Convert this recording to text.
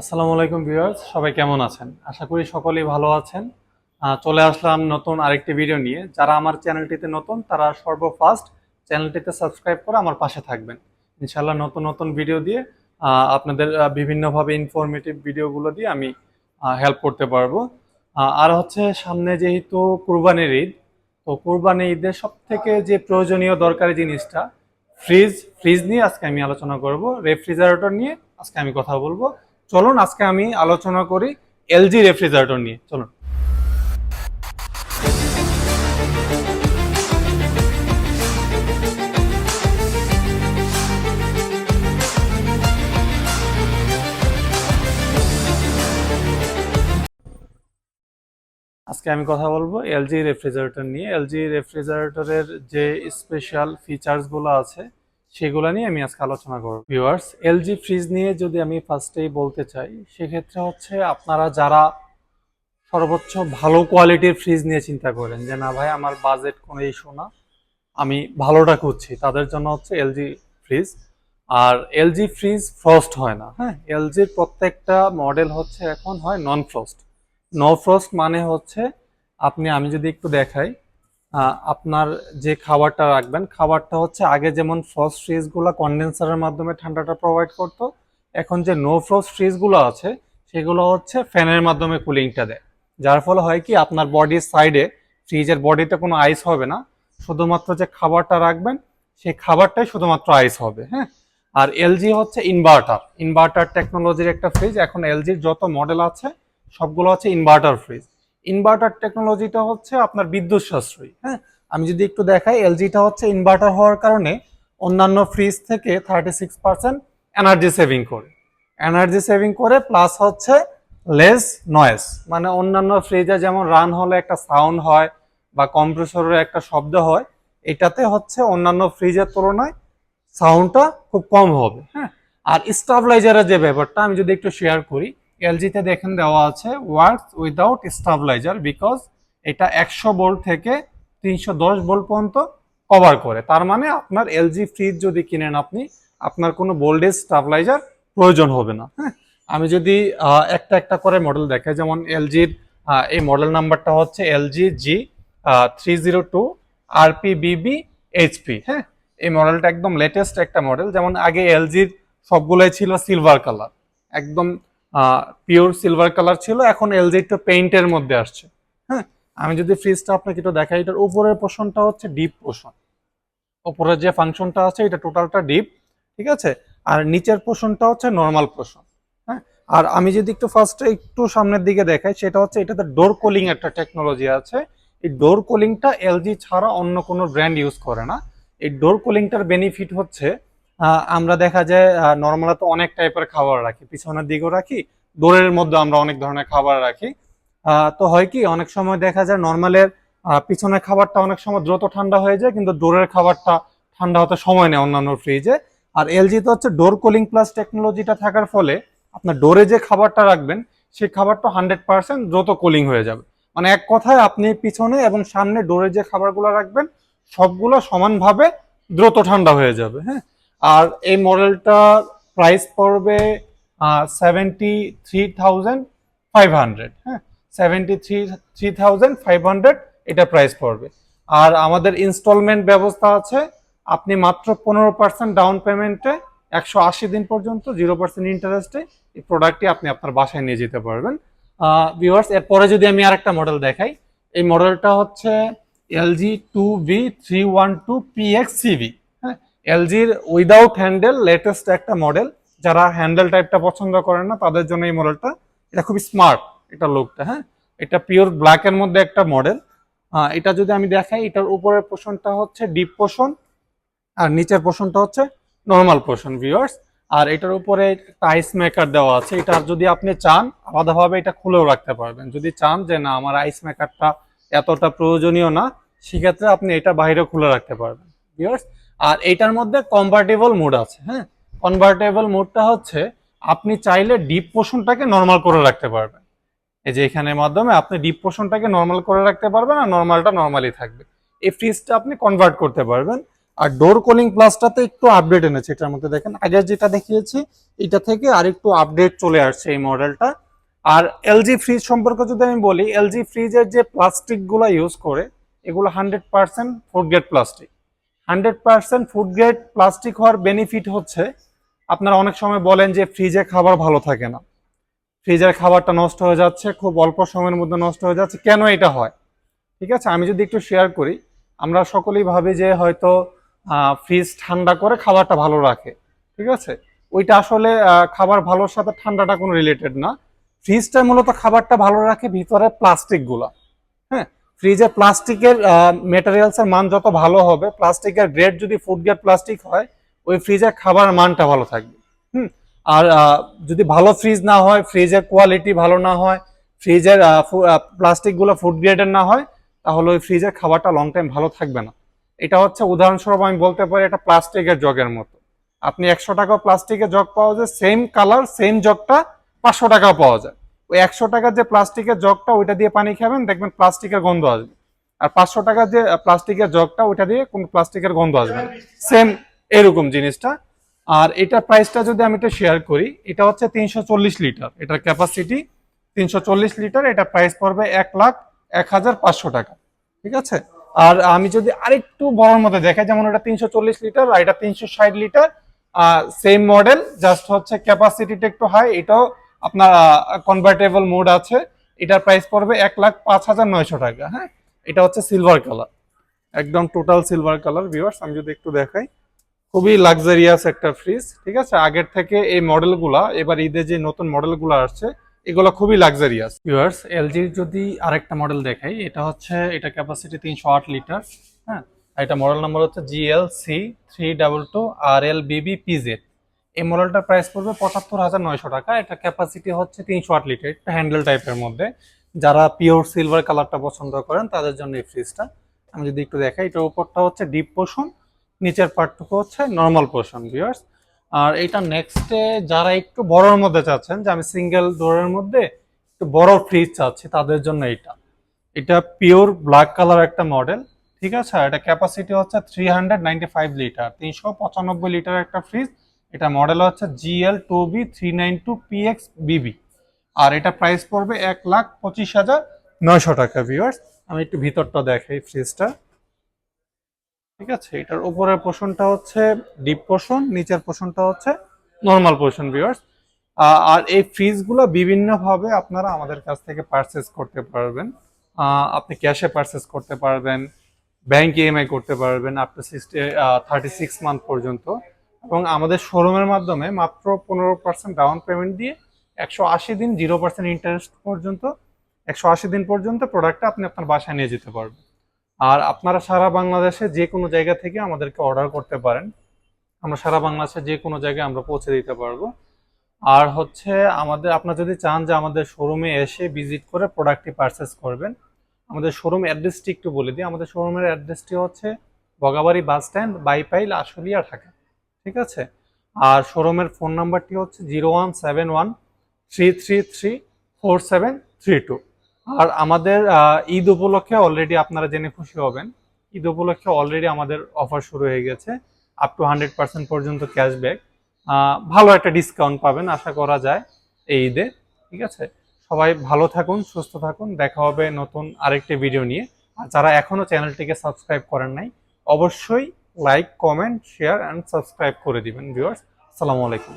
আসসালামু আলাইকুম ভিউয়ার্স, সবাই কেমন আছেন? আশা করি সকলেই ভালো আছেন। চলে আসলাম নতুন আরেকটি ভিডিও নিয়ে। যারা আমার চ্যানেলটিতে নতুন, তারা সর্বফার্স্ট চ্যানেলটিতে সাবস্ক্রাইব করে আমার পাশে থাকবেন। ইনশাল্লাহ নতুন নতুন ভিডিও দিয়ে আপনাদের বিভিন্নভাবে ইনফরমেটিভ ভিডিওগুলো দিয়ে আমি হেল্প করতে পারব। আর হচ্ছে সামনে যেহেতু কুরবানির ঈদ, তো কুরবানি ঈদের সব থেকে যে প্রয়োজনীয় দরকারি জিনিসটা ফ্রিজ ফ্রিজ নিয়ে আজকে আমি আলোচনা করব। রেফ্রিজারেটর নিয়ে আজকে আমি কথা বলব। চলুন, আজকে আমি আলোচনা করি এলজি রেফ্রিজারেটর নিয়ে। চলুন। আজকে আমি কথা বলব এলজি রেফ্রিজারেটর নিয়ে। এলজি রেফ্রিজারেটরের যে স্পেশাল ফিচার্সগুলো আছে সেগুলো নিয়ে আমি আজকে আলোচনা করব। ভিউয়ার্স এলজি ফ্রিজ নিয়ে যদি আমি ফার্স্টেই বলতে চাই, সেক্ষেত্রে হচ্ছে আপনারা যারা সর্বোচ্চ ভালো কোয়ালিটির ফ্রিজ নিয়ে চিন্তা করেন যে, না ভাই, আমার বাজেট কোনো ইস্যু না, আমি ভালোটা খুঁজছি। তাদের জন্য হচ্ছে এলজি ফ্রিজ আর এলজি ফ্রিজ ফ্রস্ট হয় না হ্যাঁ? এলজির প্রত্যেকটা মডেল হচ্ছে এখন হয় নন ফ্রস্ট নো ফ্রস্ট মানে হচ্ছে, আপনি, আমি যদি একটু দেখাই আপনার যে খাবারটা রাখবেন, খাবারটা হচ্ছে আগে যেমন ফ্রস্ট ফ্রিজগুলো কন্ডেন্সারের মাধ্যমে ঠান্ডাটা প্রোভাইড করতো, এখন যে নো ফ্রস্ট ফ্রিজগুলো আছে, সেগুলো হচ্ছে ফ্যানের মাধ্যমে কুলিংটা দেয়। যার ফলে হয় কি, আপনার বডির সাইডে ফ্রিজের বডিতে কোনো আইস হবে না, শুধুমাত্র যে খাবারটা রাখবেন, সেই খাবারটাই শুধুমাত্র আইস হবে হ্যাঁ? আর এলজি হচ্ছে ইনভার্টার ইনভার্টার টেকনোলজির একটা ফ্রিজ এখন এলজির যত মডেল আছে, সবগুলো হচ্ছে ইনভার্টার ফ্রিজ ইনভার্টার টেকনোলজিটা হচ্ছে আপনার বিদ্যুৎ সাশ্রয়ী হ্যাঁ? আমি যদি একটু দেখাই, এলজিটা হচ্ছে ইনভার্টার হওয়ার কারণে অন্যান্য ফ্রিজ থেকে thirty six percent energy saving করে। এনার্জি সেভিং করে প্লাস হচ্ছে লেস নয়েস মানে অন্যান্য ফ্রিজে যেমন রান হলে একটা সাউন্ড হয় বা কম্প্রেসরের একটা শব্দ হয়, এটাতে হচ্ছে অন্যান্য ফ্রিজের তুলনায় সাউন্ডটা খুব কম হবে হ্যাঁ? আর স্টাবলাইজারের যে ব্যাপারটা আমি যদি একটু শেয়ার করি এলজিতে দেখেন দেওয়া আছে ওয়ার্কস উইদাউট স্টাবলাইজার বিকজ এটা একশো ভোল্ট থেকে তিনশো দশ ভোল্ট পর্যন্ত কভার করে। তার মানে আপনার এলজি ফ্রিজ যদি কিনেন আপনি, আপনার কোনো ভোল্টেজ স্টাবলাইজার প্রয়োজন হবে না। হ্যাঁ আমি যদি একটা একটা করে মডেল দেখাই, যেমন এলজির এই মডেল নাম্বারটা হচ্ছে LG G three zero two RP BB HP হ্যাঁ এই মডেলটা একদম লেটেস্ট একটা মডেল যেমন আগে এলজির সবগুলোই ছিল সিলভার কালার একদম পিওর সিলভার কালার ছিল, এখন এলজি একটু পেইন্টের মধ্যে আসছে। হ্যাঁ আমি যদি ফ্রিজটা আপনাকে একটু দেখাই, এটার উপরের পোর্শনটা হচ্ছে ডিপ পোর্শন উপরের যে ফাংশনটা আছে, এটা টোটালটা ডিপ ঠিক আছে? আর নিচের পোর্শনটা হচ্ছে নর্মাল পোর্শন হ্যাঁ আর আমি যদি একটু ফার্স্টে একটু সামনের দিকে দেখাই, সেটা হচ্ছে এটাতে ডোর কুলিং একটা টেকনোলজি আছে। এই ডোর কুলিংটা এলজি ছাড়া অন্য কোনো ব্র্যান্ড ইউজ করে না। এই ডোর কুলিংটার বেনিফিট হচ্ছে আমরা দেখা যায় নর্মাল তো অনেক টাইপের খাবার রাখি। পিছনের দিকেও রাখি ডোরের মধ্যে আমরা অনেক ধরনের খাবার রাখি। তো হয় কি, অনেক সময় দেখা যায় নর্মালের পিছনের খাবারটা অনেক সময় দ্রুত ঠান্ডা হয়ে যায়, কিন্তু ডোরের খাবারটা ঠান্ডা হতে সময় নেয় অন্যান্য ফ্রিজে আর এলজি তো হচ্ছে ডোর কুলিং প্লাস টেকনোলজিটা থাকার ফলে আপনার ডোরে যে খাবারটা রাখবেন, সেই খাবারটা হান্ড্রেড পার্সেন্ট দ্রুত কুলিং হয়ে যাবে। মানে এক কথায় আপনি পিছনে এবং সামনে ডোরে যে খাবারগুলো রাখবেন, সবগুলো সমানভাবে দ্রুত ঠান্ডা হয়ে যাবে হ্যাঁ? আর এই মডেলটার প্রাইস পড়বে seventy three thousand five hundred হ্যাঁ? Seventy three three thousand five hundred এটা প্রাইস পড়বে। আর আমাদের ইনস্টলমেন্ট ব্যবস্থা আছে, আপনি মাত্র পনেরো পার্সেন্ট ডাউন পেমেন্টে একশো আশি দিন পর্যন্ত জিরো পার্সেন্ট ইন্টারেস্টে এই প্রোডাক্টটি আপনি আপনার বাসায় নিয়ে যেতে পারবেন। ভিউয়ার্স এরপরে যদি আমি আরেকটা মডেল দেখাই, এই মডেলটা হচ্ছে LG two V three one two PX CV হ্যাঁ এলজির উইদাউট হ্যান্ডেল লেটেস্ট একটা মডেল যারা হ্যান্ডেল টাইপটা পছন্দ করেন না, তাদের জন্য এই মডেলটা এটা খুবই স্মার্ট এটা লোকটা হ্যাঁ? এটা পিওর ব্ল্যাকের মধ্যে একটা মডেল এটা যদি আমি দেখাই, এটার উপরের পোর্শনটা হচ্ছে ডিপ পোর্শন আর নিচের পোর্শনটা হচ্ছে নর্মাল পোর্শন ভিউয়ার্স আর এটার উপরে আইস মেকার দেওয়া আছে। এটা যদি আপনি চান, আলাদাভাবে এটা খুলেও রাখতে পারবেন। যদি চান যে, না, আমার আইস মেকারটা এতটা প্রয়োজনীয় না, সেক্ষেত্রে আপনি এটা বাইরে খুলে রাখতে পারবেন ভিউয়ার্স আর এটার মধ্যে কম্পার্টেবল মোড আছে হ্যাঁ? কনভার্টেবল মোডটা হচ্ছে আপনি চাইলে ডিপ পোর্শনটাকে নর্মাল করে রাখতে পারবেন। এই যে এখানের মাধ্যমে আপনি ডিপ পোর্শনটাকে নর্মাল করে রাখতে পারবেন আর নর্মালটা নর্মালি থাকবে। এই ফ্রিজটা আপনি কনভার্ট করতে পারবেন। আর ডোর কুলিং প্লাসটাতে একটু আপডেট এনেছে, এটার মধ্যে দেখেন, আগে যেটা দেখিয়েছি, এটা থেকে আর একটু আপডেট চলে আসছে এই মডেলটা আর এলজি ফ্রিজ সম্পর্কে যদি আমি বলি এলজি ফ্রিজের যে প্লাস্টিকগুলো ইউজ করে, এগুলো hundred percent food grade plastic hundred percent food grade plastic হওয়ার বেনিফিট হচ্ছে। আপনারা অনেক সময় বলেন যে ফ্রিজে খাবার ভালো থাকে না। ফ্রিজের খাবারটা নষ্ট হয়ে যাচ্ছে, খুব অল্প সময়ের মধ্যে নষ্ট হয়ে যাচ্ছে, কেন এটা হয়? ঠিক আছে? আমি যদি একটু শেয়ার করি, আমরা সকলেই ভাবি যে হয়তো ফ্রিজ ঠান্ডা করে খাবারটা ভালো রাখে। ঠিক আছে? ওইটা আসলে খাবার ভালোর সাথে ঠান্ডাটা কোনো রিলেটেড না। ফ্রিজটা মূলত খাবারটা ভালো রাখে ভিতরে প্লাস্টিকগুলা ফ্রিজে প্লাস্টিকের মেটেরিয়ালসের মান যত ভালো হবে, প্লাস্টিকের গ্রেড যদি ফুড গ্রেড প্লাস্টিক হয়, ওই ফ্রিজের খাবার মানটা ভালো থাকবে। হুম? আর যদি ভালো ফ্রিজ না হয় ফ্রিজের কোয়ালিটি ভালো না হয় ফ্রিজের প্লাস্টিকগুলো ফুড গ্রেডের না হয়, তাহলে ওই ফ্রিজের খাবারটা লং টাইম ভালো থাকবে না। এটা হচ্ছে উদাহরণস্বরূপ আমি বলতে পারি এটা প্লাস্টিকের জগের মতো। আপনি একশো টাকা প্লাস্টিকের জগ পাওয়া যায় সেম কালার সেম জগটা পাঁচশো টাকাও পাওয়া যায়। ওই একশো টাকার যে প্লাস্টিকের জগটা, ওইটা দিয়ে পানি খাবেন, দেখবেন প্লাস্টিকের গন্ধ আসবে। আর পাঁচশো টাকার যে প্লাস্টিকের জগটা, ওইটা দিয়ে কোনো প্লাস্টিকের গন্ধ আসবে সেম এরকম জিনিসটা। আর এটা প্রাইসটা যদি আমি এটা শেয়ার করি, এটা হচ্ছে তিনশো চল্লিশ লিটার। এটার ক্যাপাসিটি তিনশো চল্লিশ লিটার, এটা প্রাইস পড়বে এক লাখ এক হাজার পাঁচশো টাকা। ঠিক আছে? আর আমি যদি আরেকটু বড়র মধ্যে দেখাই, যেমন এটা তিনশো চল্লিশ লিটার আর এটা তিনশো ষাট লিটার সেম মডেল জাস্ট হচ্ছে ক্যাপাসিটিটা একটু হাই এটাও আপনার কনভার্টেবল মোড আছে। এটার প্রাইস পড়বে এক লাখ পাঁচ হাজার নয়শো টাকা হ্যাঁ? এটা হচ্ছে সিলভার কালার একদম টোটাল সিলভার কালার ভিউয়ার্স আমি যদি একটু দেখাই। খুবই লাক্সারিয়াস একটা ফ্রিজ ঠিক আছে? আগের থেকে এই মডেলগুলা এবার ঈদে যে নতুন মডেলগুলো আসছে, এগুলো খুবই লাক্সারিয়াস ভিউয়ার্স এলজির যদি আরেকটা মডেল দেখাই, এটা হচ্ছে, এটা ক্যাপাসিটি তিনশো আট লিটার হ্যাঁ? এটা মডেল নাম্বার হচ্ছে GL C three double two R L BB PZ এই মডেলটার প্রাইস পড়বে পঁচাত্তর হাজার নয়শো টাকা। এটা ক্যাপাসিটি হচ্ছে তিনশো আট লিটার, একটা হ্যান্ডেল টাইপের মধ্যে। যারা পিওর সিলভার কালারটা পছন্দ করেন, তাদের জন্য এই ফ্রিজটা আমি যদি একটু দেখাই, এটার উপরটা হচ্ছে ডিপ পোষণ নিচের পার্টটুকু হচ্ছে নর্মাল পোষণ ভিউয়ার্স আর এটা নেক্সটে যারা একটু বড়র মধ্যে চাচ্ছেন, যে আমি সিঙ্গেল ডোরের মধ্যে একটু বড় ফ্রিজ চাচ্ছি, তাদের জন্য এটা। এটা পিওর ব্ল্যাক কালার একটা মডেল ঠিক আছে? এটা ক্যাপাসিটি হচ্ছে three hundred ninety five litre তিনশো পঁচানব্বই লিটার একটা ফ্রিজ এটা মডেল হচ্ছে GL two B three nine two PX BB আর এটা প্রাইস পড়বে এক লাখ পঁচিশ হাজার নয়শো টাকা ভিউয়ার্স আমি একটু ভিতরটা দেখাই ফ্রিজটা ঠিক আছে, এটার উপরের পোষণটা হচ্ছে ডিপ পোষণ নিচের পোষণটা হচ্ছে নর্মাল পোষণ ভিউয়ার্স আর এই ফ্রিজগুলো বিভিন্নভাবে আপনারা আমাদের কাছ থেকে পারচেস করতে পারবেন। আপনি ক্যাশে পারচেস করতে পারবেন ব্যাংক ইএমআই করতে পারবেন আপনার সিক্সটি থার্টি সিক্স মান্থ পর্যন্ত। এবং আমাদের শোরুমের মাধ্যমে মাত্র পনেরো পার্সেন্ট ডাউন পেমেন্ট দিয়ে একশো আশি দিন জিরো পার্সেন্ট ইন্টারেস্ট পর্যন্ত, একশো আশি দিন পর্যন্ত প্রোডাক্টটা আপনি আপনার বাসায় নিয়ে যেতে পারবেন। আর আপনারা সারা বাংলাদেশে যে কোনো জায়গা থেকে আমাদেরকে অর্ডার করতে পারেন। আমরা সারা বাংলাদেশে যে কোনো জায়গায় আমরা পৌঁছে দিতে পারব। আর হচ্ছে আমাদের, আপনারা যদি চান যে আমাদের শোরুমে এসে ভিজিট করে প্রোডাক্টটি পারচেস করবেন, আমাদের শোরুম অ্যাড্রেসটি একটু বলে দিই। আমাদের শোরুমের অ্যাড্রেসটি হচ্ছে বগাবাড়ি বাস স্ট্যান্ড বাইপাইল, আশুলিয়া, ঢাকা। ঠিক আছে? আর শোরুমের ফোন নাম্বারটি হচ্ছে zero one seven one three three three four seven three two আর আমাদের ঈদ উপলক্ষে অলরেডি আপনারা জেনে খুশি হবেন, ঈদ উপলক্ষে অলরেডি আমাদের অফার শুরু হয়ে গেছে আপ টু হান্ড্রেড পার্সেন্ট পর্যন্ত ক্যাশব্যাক ভালো একটা ডিসকাউন্ট পাবেন, আশা করা যায় এই ঈদে, ঠিক আছে? সবাই ভালো থাকুন, সুস্থ থাকুন, দেখা হবে নতুন আরেকটি ভিডিও নিয়ে। আর যারা এখনও চ্যানেলটিকে সাবস্ক্রাইব করেন নাই, অবশ্যই like comment share and subscribe করে দিবেন ভিউয়ার্স আসসালামু আলাইকুম।